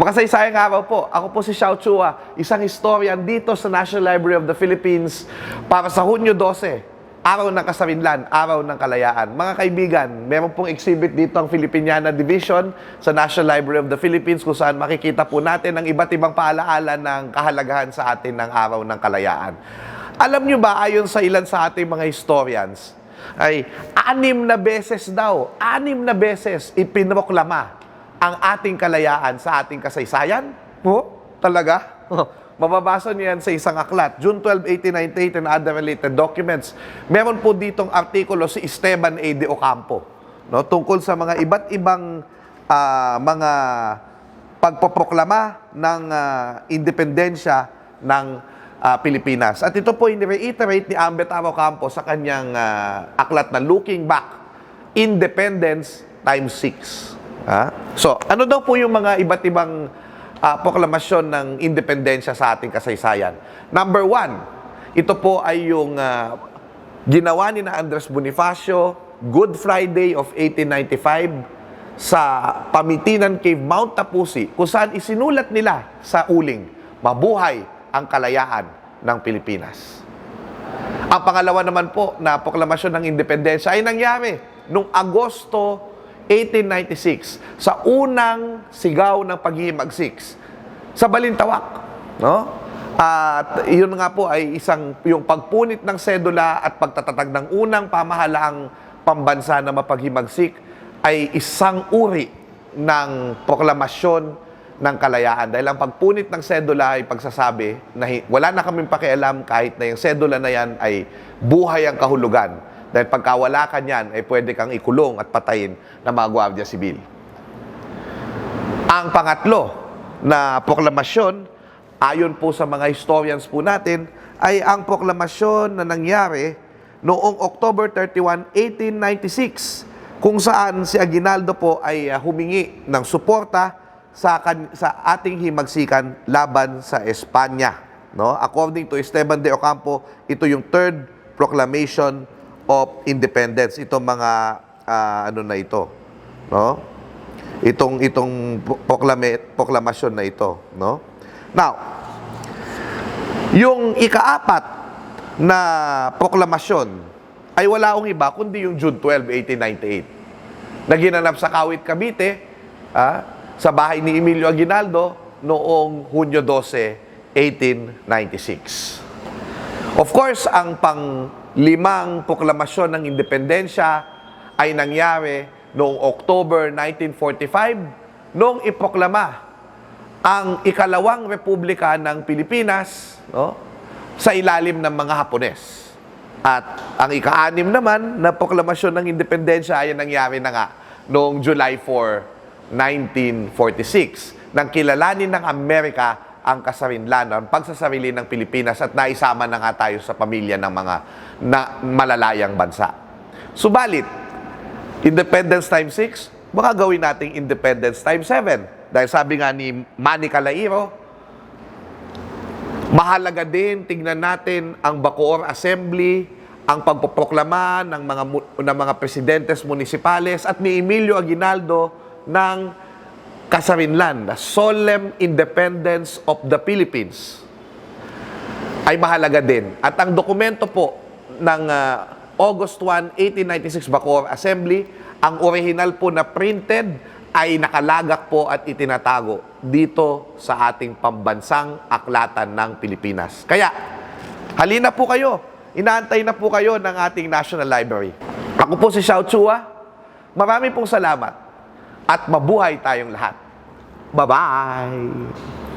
Makasaysayang araw po. Ako po si Xiao Chua, isang historian dito sa National Library of the Philippines para sa Hunyo 12, Araw ng Kasarinlan, Araw ng Kalayaan. Mga kaibigan, meron pong exhibit dito ang Filipiniana Division sa National Library of the Philippines kung saan makikita po natin ang iba't ibang paalaala ng kahalagahan sa atin ng Araw ng Kalayaan. Alam nyo ba, ayon sa ilan sa ating mga historians, ay anim na beses daw, anim na beses ipinoklama ang ating kalayaan sa ating kasaysayan? Po? Talaga? Mababasa niyo yan sa isang aklat. June 12, 1898 and other related documents. Meron po ditong artikulo si Esteban A. de Ocampo no, tungkol sa mga iba't ibang ah, mga pagpoproklama ng ah, independensya ng ah, Pilipinas. At ito po ini-reiterate ni Ambet Campo sa kanyang ah, aklat na Looking Back, Independence times 6. Ha? So, ano daw po yung mga iba't ibang ah, proklamasyon ng independensya sa ating kasaysayan? Number one, ito po ay yung ah, ginawa ni na Andres Bonifacio, Good Friday of 1895 sa Pamitinan Cave, Mount Tapusi, kung saan isinulat nila sa uling, mabuhay ang kalayaan ng Pilipinas. Ang pangalawa naman po na proklamasyon ng independensya ay nangyari noong Agosto 1896 sa unang sigaw ng paghihimagsik sa Balintawak. No? At iyon nga po ay isang yung pagpunit ng sedula at pagtatatag ng unang pamahalaang pambansa na mapaghimagsik ay isang uri ng proklamasyon ng kalayaan. Dahil ang pagpunit ng sedula ay pagsasabi na wala na kaming pakialam kahit na yung sedula na yan ay buhay ang kahulugan. Dahil pagka wala ka niyan, ay pwede kang ikulong at patayin ng mga gwardiya sibil. Ang pangatlo na proklamasyon, ayon po sa mga historians po natin, ay ang proklamasyon na nangyari noong October 31, 1896, kung saan si Aguinaldo po ay ah, humingi ng suporta sa, sa ating himagsikan laban sa Espanya. No? According to Esteban de Ocampo, ito yung third proclamation of independence. Itong mga ah, ano na ito, no? Itong itong proklame, proklamasyon na ito, no? Now, yung ikaapat na proklamasyon ay wala akong iba kundi yung June 12, 1898 na ginanap sa Kawit, Cavite ah, sa bahay ni Emilio Aguinaldo noong Hunyo 12, 1896. Of course, ang pang limang proklamasyon ng independensya ay nangyari noong October 1945 noong iproklama ang ikalawang republika ng Pilipinas no, sa ilalim ng mga Hapones. At ang ika-anim naman na proklamasyon ng independensya ay nangyari na nga noong July 4, 1946 nang kilalanin ng Amerika ang kasarinlan, ang pagsasarili ng Pilipinas at naisama na nga tayo sa pamilya ng mga na malalayang bansa. Subalit, Independence times 6, baka gawin nating Independence times 7. Dahil sabi nga ni Manny Calairo, mahalaga din tingnan natin ang Bacoor Assembly, ang pagpoproklama ng mga ng mga presidentes municipales at ni Emilio Aguinaldo ng Kasarinlan, the Solemn Independence of the Philippines ay mahalaga din. At ang dokumento po ng ah, August 1, 1896 Bacoor Assembly, ang original po na printed ay nakalagak po at itinatago dito sa ating pambansang aklatan ng Pilipinas. Kaya, halina po kayo. Inaantay na po kayo ng ating National Library. Ako po si Xiao Chua. Marami pong salamat at mabuhay tayong lahat. Bye-bye!